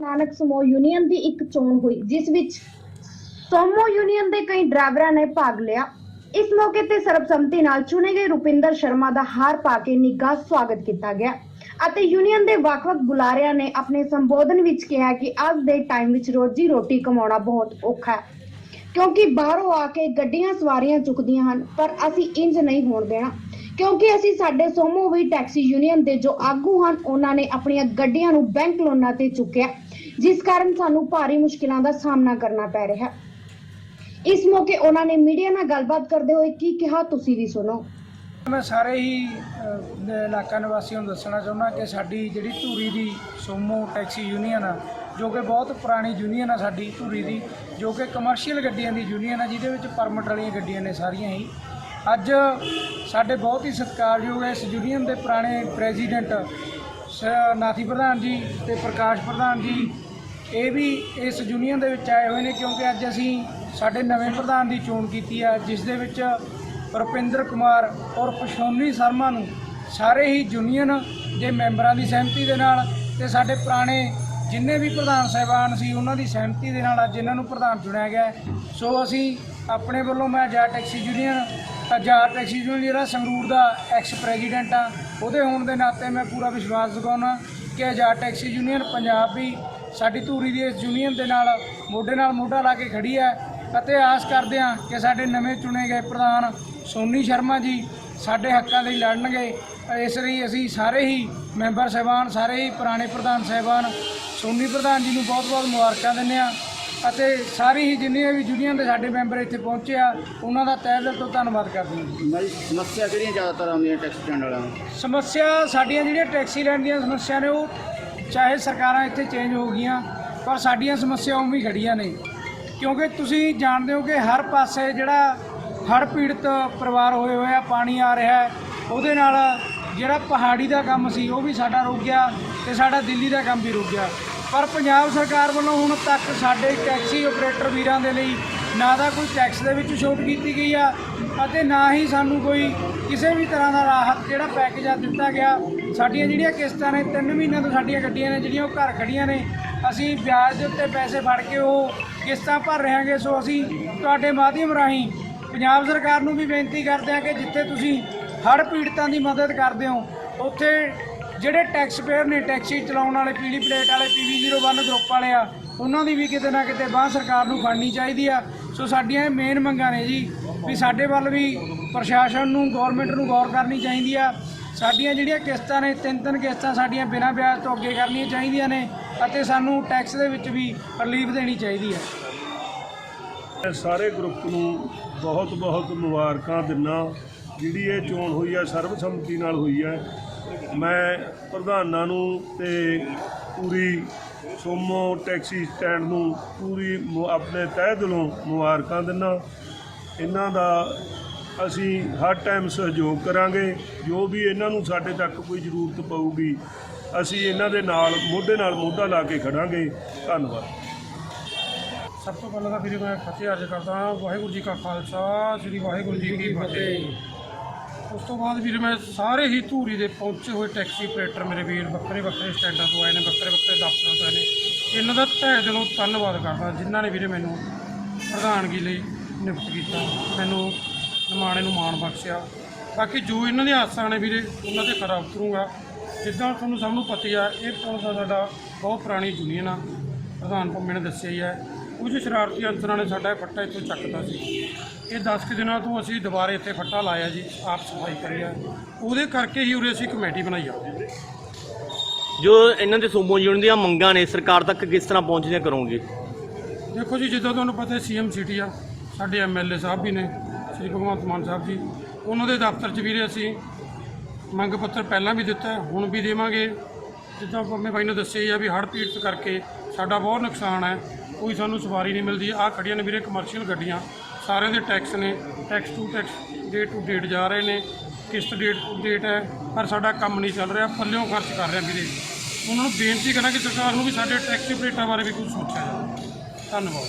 ਨਾਨਕ ਸਮੂਹ ਯੂਨੀਅਨ ਦੀ ਇੱਕ ਚੋਣ ਹੋਈ, ਜਿਸ ਵਿੱਚ ਸੋਮੋ ਯੂਨੀਅਨ ਦੇ ਕਈ ਡਰਾਈਵਰਾਂ ਨੇ ਭਾਗ ਲਿਆ। ਇਸ ਮੌਕੇ ਤੇ ਸਰਬਸੰਮਤੀ ਨਾਲ ਚੁਣੇ ਗਏ ਰੁਪਿੰਦਰ ਸ਼ਰਮਾ ਦਾ ਹਾਰ ਪਾ ਕੇ ਨਿੱਘਾ ਸਵਾਗਤ ਕੀਤਾ ਗਿਆ ਅਤੇ ਯੂਨੀਅਨ ਦੇ ਵੱਖ-ਵੱਖ ਬੁਲਾਰਿਆਂ ਨੇ ਆਪਣੇ ਸੰਬੋਧਨ ਵਿੱਚ ਕਿਹਾ ਕਿ ਅੱਜ ਦੇ ਟਾਈਮ ਵਿੱਚ ਰੋਜੀ ਰੋਟੀ ਕਮਾਉਣਾ ਬਹੁਤ ਔਖਾ ਹੈ, ਕਿਉਂਕਿ ਬਾਹਰੋਂ ਆ ਕੇ ਗੱਡੀਆਂ ਸਵਾਰੀਆਂ ਚੁੱਕਦੀਆਂ ਹਨ, ਪਰ ਅਸੀਂ ਇੰਜ ਨਹੀਂ ਹੋਣ ਦੇਣਾ, ਕਿਉਂਕਿ ਅਸੀਂ ਸਾਡੇ ਸੋਮੋ ਵੀ ਟੈਕਸੀ ਯੂਨੀਅਨ ਦੇ ਜੋ ਆਗੂ ਹਨ, ਉਹਨਾਂ ਨੇ ਆਪਣੀਆਂ ਗੱਡੀਆਂ ਨੂੰ ਬੈਂਕ ਲੋਨਾਂ ਤੇ ਚੁੱਕਿਆ। ਜਿਸ ਕਾਰਨ ਸਾਨੂੰ ਭਾਰੀ ਮੁਸ਼ਕਿਲਾਂ ਦਾ ਸਾਹਮਣਾ ਕਰਨਾ ਪੈ ਰਿਹਾ। ਇਸ ਮੌਕੇ ਉਹਨਾਂ ਨੇ ਮੀਡੀਆ ਨਾਲ ਗੱਲਬਾਤ ਕਰਦੇ ਹੋਏ ਕੀ ਕਿਹਾ ਤੁਸੀਂ ਵੀ ਸੁਣੋ। ਮੈਂ ਸਾਰੇ ਹੀ ਅ, ਇਲਾਕਾ ਨਿਵਾਸੀਆਂ ਨੂੰ ਦੱਸਣਾ ਚਾਹੁੰਦਾ ਕਿ ਸਾਡੀ ਜਿਹੜੀ ਧੂਰੀ ਦੀ ਸੋਮੋ ਟੈਕਸੀ ਯੂਨੀਅਨ ਆ ਜੋ ਕਿ ਬਹੁਤ ਪੁਰਾਣੀ ਯੂਨੀਅਨ ਆ ਸਾਡੀ ਧੂਰੀ ਦੀ ਜੋ ਕਿ ਕਮਰਸ਼ੀਅਲ ਗੱਡੀਆਂ ਦੀ ਯੂਨੀਅਨ ਆ ਜਿਹਦੇ ਵਿੱਚ ਪਰਮਿਟ ਵਾਲੀਆਂ ਗੱਡੀਆਂ ਨੇ ਸਾਰੀਆਂ ਹੀ। ਅੱਜ ਸਾਡੇ ਬਹੁਤ ਹੀ ਸਤਿਕਾਰਯੋਗ ਇਸ ਯੂਨੀਅਨ ਦੇ ਪੁਰਾਣੇ ਪ੍ਰੈਜ਼ੀਡੈਂਟ ਸ- ਨਾਥੀ ਪ੍ਰਧਾਨ ਜੀ ਤੇ ਪ੍ਰਕਾਸ਼ ਪ੍ਰਧਾਨ ਜੀ ਇਹ ਵੀ ਇਸ ਯੂਨੀਅਨ ਦੇ ਵਿੱਚ ਆਏ ਹੋਏ ਨੇ ਕਿਉਂਕਿ ਅੱਜ ਅਸੀਂ ਸਾਡੇ ਨਵੇਂ ਪ੍ਰਧਾਨ ਦੀ ਚੋਣ ਕੀਤੀ ਆ, ਜਿਸ ਦੇ ਵਿੱਚ ਰੁਪਿੰਦਰ ਕੁਮਾਰ ਔਰ ਪਸ਼ੋਨੀ ਸ਼ਰਮਾ ਨੂੰ ਸਾਰੇ ਹੀ ਯੂਨੀਅਨ ਦੇ ਮੈਂਬਰਾਂ ਦੀ ਸਹਿਮਤੀ ਦੇ ਨਾਲ ਤੇ ਸਾਡੇ ਪੁਰਾਣੇ ਜਿੰਨੇ ਵੀ ਪ੍ਰਧਾਨ ਸਾਹਿਬਾਨ ਸੀ, ਉਹਨਾਂ ਦੀ ਸਹਿਮਤੀ ਦੇ ਨਾਲ ਅੱਜ ਇਹਨਾਂ ਨੂੰ ਪ੍ਰਧਾਨ ਚੁਣਿਆ ਗਿਆ ਸੋ ਅਸੀਂ ਆਪਣੇ ਵੱਲੋਂ ਮੈਂ Azad taxi union Azad taxi union ਜਿਹੜਾ ਸੰਗਰੂਰ ਦਾ ਐਕਸ ਪ੍ਰੈਜ਼ੀਡੈਂਟ ਆ, ਉਹਦੇ ਹੋਣ ਦੇ ਨਾਤੇ ਮੈਂ ਪੂਰਾ ਵਿਸ਼ਵਾਸ ਦਿਖਾਉਣਾ ਕਿ ਆਜ਼ਾਦ ਟੈਕਸੀ ਯੂਨੀਅਨ ਪੰਜਾਬ ਵੀ ਸਾਡੀ ਧੂਰੀ ਦੀ ਇਸ ਯੂਨੀਅਨ ਦੇ ਨਾਲ ਮੋਢੇ ਨਾਲ ਮੋਢਾ ਲਾ ਕੇ ਖੜੀ ਹੈ ਅਤੇ ਆਸ ਕਰਦੇ ਹਾਂ ਕਿ ਸਾਡੇ ਨਵੇਂ ਚੁਣੇ ਗਏ ਪ੍ਰਧਾਨ ਸੋਨੀ ਸ਼ਰਮਾ ਜੀ ਸਾਡੇ ਹੱਕਾਂ ਲਈ ਲੜਨਗੇ। ਇਸ ਲਈ ਅਸੀਂ ਸਾਰੇ ਹੀ ਮੈਂਬਰ ਸਾਹਿਬਾਨ ਸਾਰੇ ਹੀ ਪੁਰਾਣੇ ਪ੍ਰਧਾਨ ਸਾਹਿਬਾਨ ਸੋਨੀ ਪ੍ਰਧਾਨ ਜੀ ਨੂੰ ਬਹੁਤ-ਬਹੁਤ ਮੁਬਾਰਕਾਂ ਦਿੰਦੇ ਹਾਂ ਅਤੇ ਸਾਰੀ ਹੀ ਜਿੰਨੀਆਂ ਵੀ ਯੂਨੀਅਨ ਦੇ ਸਾਡੇ ਮੈਂਬਰ ਇੱਥੇ ਪਹੁੰਚੇ ਆ ਉਹਨਾਂ ਦਾ ਤਹਿ ਦਿਲ ਤੋਂ ਧੰਨਵਾਦ ਕਰਦੇ ਹਾਂ। ਸਮੱਸਿਆ ਕਿਹੜੀਆਂ ਜ਼ਿਆਦਾਤਰ ਆਉਂਦੀਆਂ ਟੈਕਸੀ ਸਟੈਂਡ ਵਾਲਿਆਂ ਨੂੰ? ਸਮੱਸਿਆ ਸਾਡੀਆਂ ਜਿਹੜੀਆਂ ਟੈਕਸੀ ਲੈਣ ਦੀਆਂ ਸਮੱਸਿਆ ਨੇ ਉਹ ਚਾਹੇ ਸਰਕਾਰਾਂ ਇੱਥੇ ਚੇਂਜ ਹੋ ਗਈਆਂ, ਪਰ ਸਾਡੀਆਂ ਸਮੱਸਿਆਵਾਂ ਵੀ ਖੜੀਆਂ ਨੇ। ਕਿਉਂਕਿ ਤੁਸੀਂ ਜਾਣਦੇ ਹੋ ਕਿ ਹਰ ਪਾਸੇ ਜਿਹੜਾ ਹੜ੍ਹ ਪੀੜਤ ਪਰਿਵਾਰ ਹੋਏ ਹੋਏ ਆ, ਪਾਣੀ ਆ ਰਿਹਾ ਹੈ, ਉਹਦੇ ਨਾਲ ਜਿਹੜਾ ਪਹਾੜੀ ਦਾ ਕੰਮ ਸੀ, ਉਹ ਵੀ ਸਾਡਾ ਰੁਕ ਗਿਆ ਤੇ ਸਾਡਾ ਦਿੱਲੀ ਦਾ ਕੰਮ ਵੀ ਰੁਕ ਗਿਆ। ਪਰ ਪੰਜਾਬ ਸਰਕਾਰ ਵੱਲੋਂ ਹੁਣ ਤੱਕ ਸਾਡੇ ਟੈਕਸੀ ਆਪਰੇਟਰ ਵੀਰਾਂ ਦੇ ਲਈ ਨਾ ਤਾਂ ਕੋਈ ਟੈਕਸ ਦੇ ਵਿੱਚ ਛੋਟ ਕੀਤੀ ਗਈ ਆ ਅਤੇ ਨਾ ਹੀ ਸਾਨੂੰ ਕੋਈ ਕਿਸੇ ਵੀ ਤਰ੍ਹਾਂ ਦਾ ਰਾਹਤ ਜਿਹੜਾ ਪੈਕੇਜ ਆ ਦਿੱਤਾ ਗਿਆ। ਸਾਡੀਆਂ ਜਿਹੜੀਆਂ ਕਿਸ਼ਤਾਂ ਨੇ 3 ਮਹੀਨਿਆਂ ਤੋਂ ਸਾਡੀਆਂ ਗੱਡੀਆਂ ਨੇ, ਜਿਹੜੀਆਂ ਉਹ ਘਰ ਖੜੀਆਂ ਨੇ, ਅਸੀਂ ਵਿਆਜ ਦੇ ਉੱਤੇ ਪੈਸੇ ਫੜ ਕੇ ਉਹ ਕਿਸ਼ਤਾਂ ਭਰ ਰਹੇ ਹਾਂਗੇ ਸੋ ਅਸੀਂ ਤੁਹਾਡੇ ਮਾਧਿਅਮ ਰਾਹੀਂ ਪੰਜਾਬ ਸਰਕਾਰ ਨੂੰ ਵੀ ਬੇਨਤੀ ਕਰਦੇ ਹਾਂ ਕਿ ਜਿੱਥੇ ਤੁਸੀਂ ਹੜ੍ਹ ਪੀੜਤਾਂ ਦੀ ਮਦਦ ਕਰਦੇ ਹੋ, ਉੱਥੇ ਜਿਹੜੇ ਟੈਕਸ ਪੇਅਰ ਨੇ ਟੈਕਸੀ ਚਲਾਉਣ ਵਾਲੇ, ਪੀਲੀ ਪਲੇਟ ਵਾਲੇ PV01 ਗਰੁੱਪ ਵਾਲੇ ਆ, ਉਹਨਾਂ ਦੀ ਵੀ ਕਿਤੇ ਨਾ ਕਿਤੇ ਬਾਹ ਸਰਕਾਰ ਨੂੰ ਫੜਨੀ ਚਾਹੀਦੀ ਆ। ਸੋ ਸਾਡੀਆਂ ਇਹ ਮੇਨ ਮੰਗਾਂ ਨੇ ਜੀ ਵੀ ਸਾਡੇ ਵੱਲ ਵੀ ਪ੍ਰਸ਼ਾਸਨ ਨੂੰ ਗਵਰਨਮੈਂਟ ਨੂੰ ਗੌਰ ਕਰਨੀ ਚਾਹੀਦੀ ਆ। ਸਾਡੀਆਂ ਜਿਹੜੀਆਂ ਕਿਸ਼ਤਾਂ ਨੇ, ਤਿੰਨ ਤਿੰਨ ਕਿਸ਼ਤਾਂ ਸਾਡੀਆਂ ਬਿਨਾਂ ਵਿਆਜ ਤੋਂ ਅੱਗੇ ਕਰਨੀਆਂ ਚਾਹੀਦੀਆਂ ਨੇ ਅਤੇ ਸਾਨੂੰ ਟੈਕਸ ਦੇ ਵਿੱਚ ਵੀ ਰਿਲੀਫ ਦੇਣੀ ਚਾਹੀਦੀ ਹੈ ਮੈਂ ਸਾਰੇ ਗਰੁੱਪ ਨੂੰ ਬਹੁਤ ਬਹੁਤ ਮੁਬਾਰਕਾਂ ਦਿੰਦਾ ਜਿਹੜੀ ਇਹ ਚੋਣ ਹੋਈ ਹੈ ਸਰਬਸੰਮਤੀ ਨਾਲ ਹੋਈ ਹੈ ਮੈਂ ਪ੍ਰਧਾਨਾਂ ਨੂੰ ਤੇ ਪੂਰੀ ਸੋਮੋ ਟੈਕਸੀ ਸਟੈਂਡ ਨੂੰ ਪੂਰੀ ਆਪਣੇ ਤਹਿ ਦਿਲੋਂ ਮੁਬਾਰਕਾਂ ਦਿੰਦਾ ਇਹਨਾਂ ਦਾ ਅਸੀਂ ਹਰ ਟਾਈਮ ਸਹਿਯੋਗ ਕਰਾਂਗੇ। ਜੋ ਵੀ ਇਹਨਾਂ ਨੂੰ ਸਾਡੇ ਤੱਕ ਕੋਈ ਜ਼ਰੂਰਤ ਪਊਗੀ, ਅਸੀਂ ਇਹਨਾਂ ਦੇ ਨਾਲ, ਮੋਢੇ ਨਾਲ ਮੋਢਾ ਲਾ ਕੇ ਖੜਾਂਗੇ। ਧੰਨਵਾਦ। ਸਭ ਤੋਂ ਪਹਿਲਾਂ ਤਾਂ ਫਿਰ ਮੈਂ ਫਤਿਹ ਅਰਜ਼ ਕਰਦਾ ਵਾਹਿਗੁਰੂ ਜੀ ਕਾ ਖਾਲਸਾ, ਸ੍ਰੀ ਵਾਹਿਗੁਰੂ ਜੀ ਕੀ ਫਤਿਹ। ਉਸ ਤੋਂ ਬਾਅਦ ਵੀਰੇ ਮੈਂ ਸਾਰੇ ਹੀ ਧੂਰੀ ਦੇ ਪਹੁੰਚੇ ਹੋਏ ਟੈਕਸੀ ਆਪਰੇਟਰ ਮੇਰੇ ਵੀਰ, ਵੱਖਰੇ ਵੱਖਰੇ ਸਟੈਂਡਾਂ ਤੋਂ ਆਏ ਨੇ, ਵੱਖਰੇ ਵੱਖਰੇ ਦਫ਼ਤਰਾਂ ਤੋਂ ਆਏ ਨੇ। ਇਹਨਾਂ ਦਾ ਤਹਿ ਦਿਲੋਂ ਧੰਨਵਾਦ ਕਰਦਾ, ਜਿਨ੍ਹਾਂ ਨੇ ਵੀਰੇ ਮੈਨੂੰ ਪ੍ਰਧਾਨਗੀ ਲਈ ਨਿਯੁਕਤ ਕੀਤਾ, ਮੈਨੂੰ ਨਿਮਾਣੇ ਨੂੰ ਮਾਣ ਬਖਸ਼ਿਆ। ਬਾਕੀ ਜੋ ਇਹਨਾਂ ਦੀਆਂ ਆਸਾਂ ਨੇ ਵੀਰੇ, ਉਹਨਾਂ ਤੇ ਖਰਾ ਉਤਰੂੰਗਾ। ਜਿੱਦਾਂ ਤੁਹਾਨੂੰ ਸਭ ਨੂੰ ਪਤਾ ਹੀ ਆ, ਇਹ ਪੁਲਿਸ ਦਾ ਸਾਡਾ ਬਹੁਤ ਪੁਰਾਣੀ ਯੂਨੀਅਨ ਆ, ਪ੍ਰਧਾਨ ਪੰਮੇ ਨੇ ਦੱਸਿਆ ਹੀ ਹੈ ਕੁਝ ਸ਼ਰਾਰਤੀ ਅਨਸਰਾਂ ਨੇ ਸਾਡਾ ਇਹ ਫੱਟਾ ਇੱਥੋਂ ਚੱਕਤਾ ਸੀ। ਇਹ 10 ਕੁ ਦਿਨਾਂ ਤੋਂ ਅਸੀਂ ਦੁਬਾਰੇ ਇੱਥੇ ਫੱਟਾ ਲਾਇਆ ਜੀ ਆਪ ਸਫ਼ਾਈ ਕਰੀ ਆ। ਉਹਦੇ ਕਰਕੇ ਹੀ ਉਰੇ ਅਸੀਂ ਕਮੇਟੀ ਬਣਾਈ ਆ। ਜੋ ਇਹਨਾਂ ਦੇ ਸੂਬੋ ਯੂਨੀਅਨ ਦੀਆਂ ਮੰਗਾਂ ਨੇ ਸਰਕਾਰ ਤੱਕ ਕਿਸ ਤਰ੍ਹਾਂ ਪਹੁੰਚਦੀਆਂ ਕਰੋਗੇ? ਦੇਖੋ ਜੀ ਜਿੱਦਾਂ ਤੁਹਾਨੂੰ ਪਤਾ ਸੀਐਮ ਸਿਟੀ ਆ ਸਾਡੇ ਐਮਐਲਏ ਸਾਹਿਬ ਵੀ ਨੇ ਸ੍ਰੀ ਭਗਵੰਤ ਮਾਨ ਸਾਹਿਬ ਜੀ। ਉਹਨਾਂ ਦੇ ਦਫ਼ਤਰ 'ਚ ਵੀਰੇ ਅਸੀਂ ਮੰਗ ਪੱਤਰ ਪਹਿਲਾਂ ਵੀ ਦਿੱਤਾ ਹੁਣ ਵੀ ਦੇਵਾਂਗੇ। ਜਿੱਦਾਂ ਪੰਮੇ ਬਾਈ ਨੇ ਦੱਸਿਆ ਆ ਵੀ ਹੜ੍ਹ ਪੀੜਤ ਕਰਕੇ ਸਾਡਾ ਬਹੁਤ ਨੁਕਸਾਨ ਹੈ। ਕੋਈ ਸਾਨੂੰ ਸਵਾਰੀ ਨਹੀਂ ਮਿਲਦੀ। ਆਹ ਖੜੀਆਂ ਨੇ ਵੀਰੇ ਕਮਰਸ਼ੀਅਲ ਗੱਡੀਆਂ। ਸਾਰਿਆਂ ਦੇ ਟੈਕਸ ਨੇ। Tax to tax date to date ਜਾ ਰਹੇ ਨੇ। ਕਿਸ਼ਤ ਡੇਟ ਟੂ ਡੇਟ ਹੈ। ਪਰ ਸਾਡਾ ਕੰਮ ਨਹੀਂ ਚੱਲ ਰਿਹਾ। ਪੱਲਿਓਂ ਖਰਚ ਕਰ ਰਿਹਾ ਵੀਰੇ। ਉਹਨਾਂ ਨੂੰ ਬੇਨਤੀ ਕਰਾਂਗੇ ਸਰਕਾਰ ਨੂੰ ਵੀ ਸਾਡੇ ਟੈਕਸੀ ਰੇਟਾਂ ਬਾਰੇ ਵੀ ਕੁਝ ਸੋਚਿਆ ਜਾਵੇ। ਧੰਨਵਾਦ।